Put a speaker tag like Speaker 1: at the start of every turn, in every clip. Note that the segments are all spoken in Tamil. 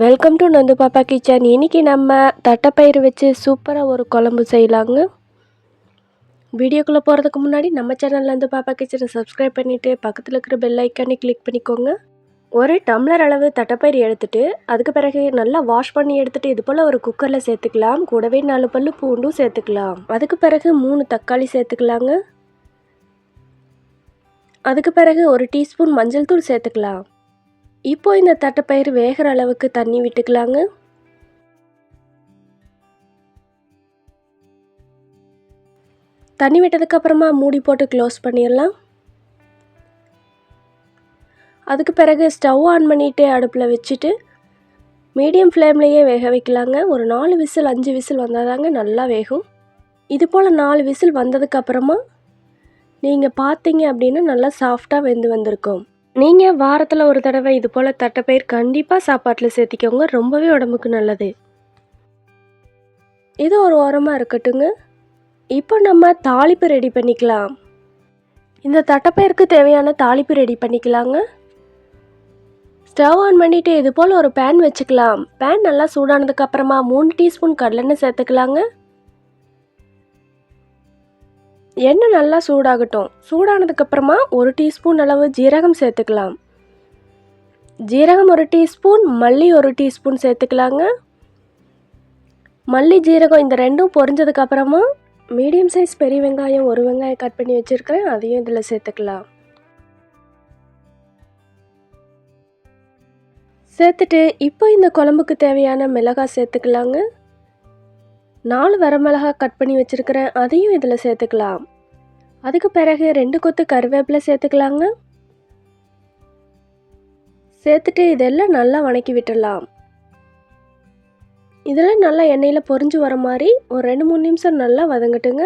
Speaker 1: வெல்கம் டு நந்து பாப்பா கிச்சன் இன்றைக்கி நம்ம தட்டைப்பயிறு வச்சு சூப்பராக ஒரு குழம்பு செய்யலாங்க. வீடியோக்குள்ளே போகிறதுக்கு முன்னாடி நம்ம சேனலில் இருந்து பாப்பா கிச்சனை சப்ஸ்கிரைப் பண்ணிவிட்டு பக்கத்தில் இருக்கிற பெல் ஐக்கானே கிளிக் பண்ணிக்கோங்க. ஒரு டம்ளர் அளவு தட்டைப்பயிறு எடுத்துட்டு அதுக்கு பிறகு நல்லா வாஷ் பண்ணி எடுத்துட்டு இது போல் ஒரு குக்கரில் சேர்த்துக்கலாம். கூடவே நாலு பல்லு பூண்டும் சேர்த்துக்கலாம். அதுக்கு பிறகு மூணு தக்காளி சேர்த்துக்கலாங்க. அதுக்கு பிறகு ஒரு டீஸ்பூன் மஞ்சள் தூள் சேர்த்துக்கலாம். இப்போ இந்த தட்டைப்பயிறு வேகிற அளவுக்கு தண்ணி விட்டுக்கலாங்க. தண்ணி விட்டதுக்கப்புறமா மூடி போட்டு க்ளோஸ் பண்ணிடலாம். அதுக்கு பிறகு ஸ்டவ் ஆன் பண்ணிவிட்டு அடுப்பில் வச்சுட்டு மீடியம் ஃப்ளேம்லேயே வேக வைக்கலாங்க. ஒரு நாலு விசில் அஞ்சு விசில் வந்தால் தாங்க நல்லா வேகும். இது போல் நாலு விசில் வந்ததுக்கப்புறமா நீங்கள் பார்த்தீங்க அப்படின்னா நல்லா சாஃப்டாக வெந்து வந்திருக்கும். நீங்கள் வாரத்தில் ஒரு தடவை இது போல் தட்டைப்பயிர் கண்டிப்பாக சாப்பாட்டில் சேர்த்திக்கோங்க. ரொம்பவே உடம்புக்கு நல்லது. இது ஒரு ஓரமாக இருக்கட்டுங்க. இப்போ நம்ம தாளிப்பு ரெடி பண்ணிக்கலாம். இந்த தட்டைப்பயிருக்கு தேவையான தாளிப்பு ரெடி பண்ணிக்கலாங்க. ஸ்டவ் ஆன் பண்ணிவிட்டு இது போல் ஒரு பேன் வச்சுக்கலாம். பேன் நல்லா சூடானதுக்கப்புறமா மூணு டீஸ்பூன் கடலெண்ணெய் சேர்த்துக்கலாங்க. எண்ணெய் நல்லா சூடாகட்டும். சூடானதுக்கப்புறமா ஒரு டீஸ்பூன் அளவு ஜீரகம் சேர்த்துக்கலாம். ஜீரகம் ஒரு டீஸ்பூன் மல்லி ஒரு டீஸ்பூன் சேர்த்துக்கலாங்க. மல்லி ஜீரகம் இந்த ரெண்டும் பொரிஞ்சதுக்கப்புறமா மீடியம் சைஸ் பெரிய வெங்காயம் ஒரு வெங்காயம் கட் பண்ணி வச்சுருக்கிறேன். அதையும் இதில் சேர்த்துக்கலாம். சேர்த்துட்டு இப்போ இந்த குழம்புக்கு தேவையான மிளகாய் சேர்த்துக்கலாங்க. நாலு வரமிளகா கட் பண்ணி வச்சுருக்கிறேன் அதையும் இதில் சேர்த்துக்கலாம். அதுக்கு பிறகு ரெண்டு கொத்து கருவேப்பிலை சேர்த்துக்கலாங்க. சேர்த்துட்டு இதெல்லாம் நல்லா வணக்கி விட்டுடலாம். இதெல்லாம் நல்லா எண்ணெயில் பொரிஞ்சு வர மாதிரி ஒரு ரெண்டு மூணு நிமிஷம் நல்லா வதங்கட்டுங்க.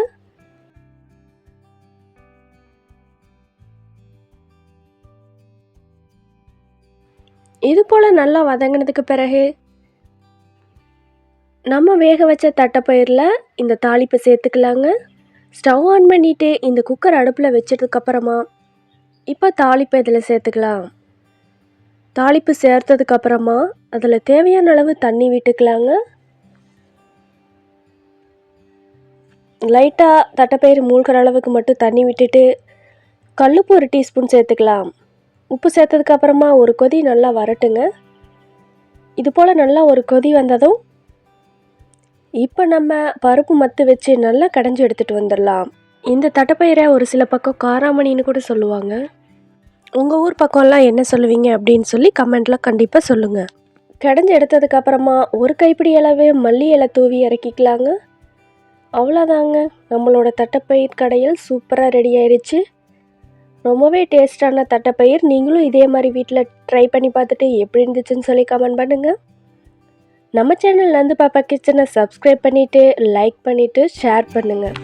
Speaker 1: இது போல் நல்லா வதங்கினதுக்கு பிறகு நம்ம வேக வச்ச தட்டைப்பயிரில் இந்த தாளிப்பை சேர்த்துக்கலாங்க. ஸ்டவ் ஆன் பண்ணிவிட்டு இந்த குக்கர் அடுப்பில் வச்சதுக்கப்புறமா இப்போ தாளிப்பு இதில் சேர்த்துக்கலாம். தாளிப்பு சேர்த்ததுக்கப்புறமா அதில் தேவையான அளவு தண்ணி விட்டுக்கலாங்க. லைட்டாக தட்டைப்பயிறு மூழ்கிற அளவுக்கு மட்டும் தண்ணி விட்டுட்டு கல்லுப்பு ஒரு டீஸ்பூன் சேர்த்துக்கலாம். உப்பு சேர்த்ததுக்கப்புறமா ஒரு கொதி நல்லா வரட்டுங்க. இது போல் நல்லா ஒரு கொதி வந்ததும் இப்போ நம்ம பருப்பு மத்து வச்சு நல்லா கடைஞ்சி எடுத்துகிட்டு வந்துடலாம். இந்த தட்டைப்பயிரை ஒரு சில பக்கம் காராமணின்னு கூட சொல்லுவாங்க. உங்கள் ஊர் பக்கம்லாம் என்ன சொல்லுவீங்க அப்படின்னு சொல்லி கமெண்ட்டில் கண்டிப்பாக சொல்லுங்கள் கடைஞ்சி எடுத்ததுக்கப்புறமா ஒரு கைப்பிடி அளவு மல்லி இலை தூவி இறக்கிக்கலாங்க. அவ்வளோதாங்க நம்மளோட தட்டைப்பயிர் கடையில் சூப்பராக ரெடி ஆயிடுச்சு ரொம்பவே டேஸ்டான தட்டைப்பயிர். நீங்களும் இதே மாதிரி வீட்டில் ட்ரை பண்ணி பார்த்துட்டு எப்படி இருந்துச்சுன்னு சொல்லி கமெண்ட் பண்ணுங்கள் நம்ம சேனல் நந்து பாப்பா கிச்சனை சப்ஸ்கிரைப் பண்ணிவிட்டு லைக் பண்ணிவிட்டு ஷேர் பண்ணுங்கள்